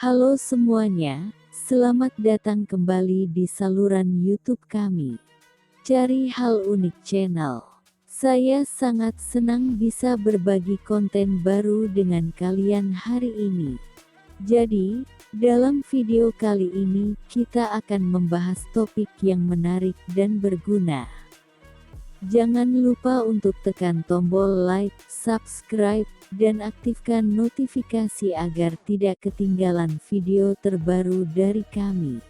Halo semuanya, selamat datang kembali di saluran YouTube kami. Cari hal unik channel. Saya sangat senang bisa berbagi konten baru dengan kalian hari ini. Jadi, dalam video kali ini kita akan membahas topik yang menarik dan berguna. Jangan lupa untuk tekan tombol like, subscribe, dan aktifkan notifikasi agar tidak ketinggalan video terbaru dari kami.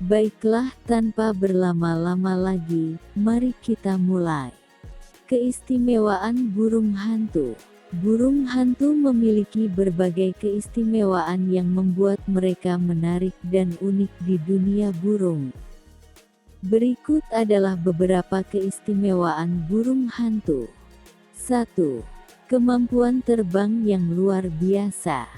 Baiklah, tanpa berlama-lama lagi, mari kita mulai. Keistimewaan burung hantu. Burung hantu memiliki berbagai keistimewaan yang membuat mereka menarik dan unik di dunia burung. Berikut adalah beberapa keistimewaan burung hantu. 1. Kemampuan terbang yang luar biasa.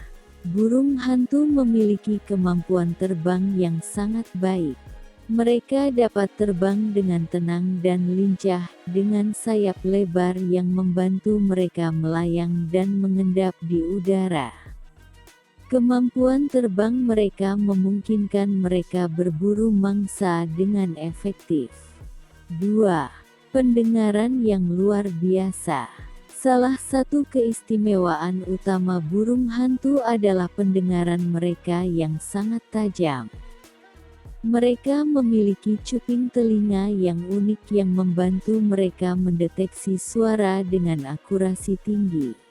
Burung hantu memiliki kemampuan terbang yang sangat baik. Mereka dapat terbang dengan tenang dan lincah, dengan sayap lebar yang membantu mereka melayang dan mengendap di udara. Kemampuan terbang mereka memungkinkan mereka berburu mangsa dengan efektif. 2. Pendengaran yang luar biasa. Salah satu keistimewaan utama burung hantu adalah pendengaran mereka yang sangat tajam. Mereka memiliki cuping telinga yang unik yang membantu mereka mendeteksi suara dengan akurasi tinggi.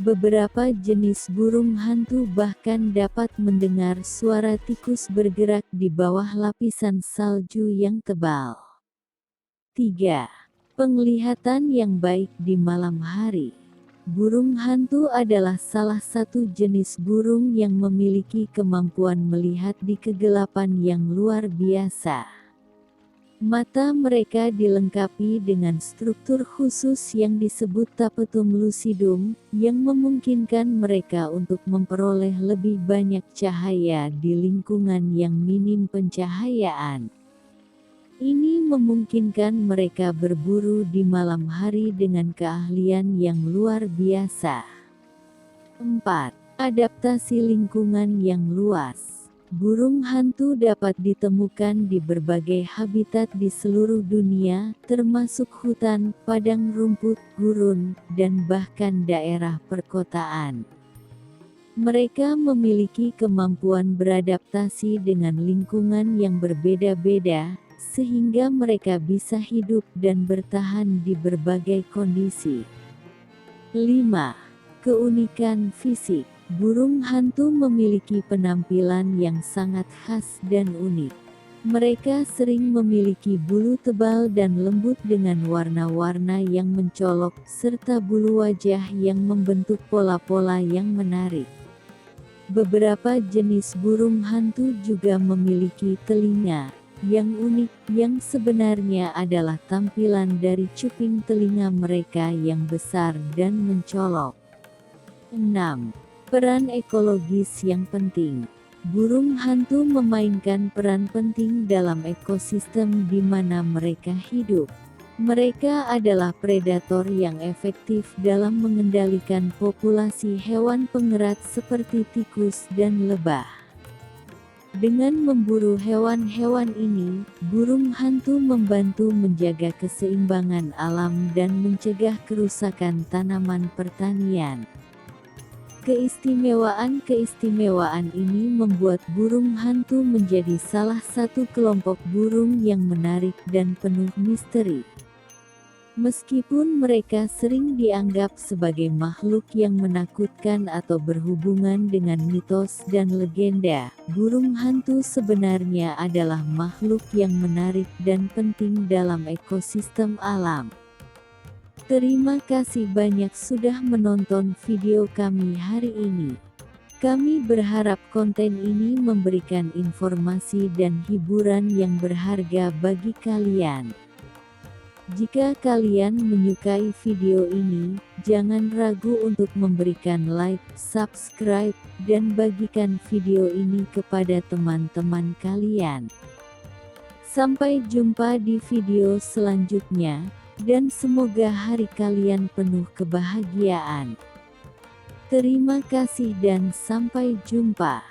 Beberapa jenis burung hantu bahkan dapat mendengar suara tikus bergerak di bawah lapisan salju yang tebal. 3. Penglihatan yang baik di malam hari. Burung hantu adalah salah satu jenis burung yang memiliki kemampuan melihat di kegelapan yang luar biasa. Mata mereka dilengkapi dengan struktur khusus yang disebut tapetum lucidum, yang memungkinkan mereka untuk memperoleh lebih banyak cahaya di lingkungan yang minim pencahayaan. Ini memungkinkan mereka berburu di malam hari dengan keahlian yang luar biasa. 4. Adaptasi lingkungan yang luas Burung hantu dapat ditemukan di berbagai habitat di seluruh dunia, termasuk hutan, padang rumput, gurun, dan bahkan daerah perkotaan. Mereka memiliki kemampuan beradaptasi dengan lingkungan yang berbeda-beda, sehingga mereka bisa hidup dan bertahan di berbagai kondisi. 5. Keunikan fisik Burung hantu memiliki penampilan yang sangat khas dan unik. Mereka sering memiliki bulu tebal dan lembut dengan warna-warna yang mencolok, serta bulu wajah yang membentuk pola-pola yang menarik. Beberapa jenis burung hantu juga memiliki telinga yang unik, yang sebenarnya adalah tampilan dari cuping telinga mereka yang besar dan mencolok. 6. Peran ekologis yang penting. Burung hantu memainkan peran penting dalam ekosistem di mana mereka hidup. Mereka adalah predator yang efektif dalam mengendalikan populasi hewan pengerat seperti tikus dan lebah. Dengan memburu hewan-hewan ini, burung hantu membantu menjaga keseimbangan alam dan mencegah kerusakan tanaman pertanian. Keistimewaan-keistimewaan ini membuat burung hantu menjadi salah satu kelompok burung yang menarik dan penuh misteri. Meskipun mereka sering dianggap sebagai makhluk yang menakutkan atau berhubungan dengan mitos dan legenda, burung hantu sebenarnya adalah makhluk yang menarik dan penting dalam ekosistem alam. Terima kasih banyak sudah menonton video kami hari ini. Kami berharap konten ini memberikan informasi dan hiburan yang berharga bagi kalian. Jika kalian menyukai video ini, jangan ragu untuk memberikan like, subscribe, dan bagikan video ini kepada teman-teman kalian. Sampai jumpa di video selanjutnya dan semoga hari kalian penuh kebahagiaan. Terima kasih dan sampai jumpa.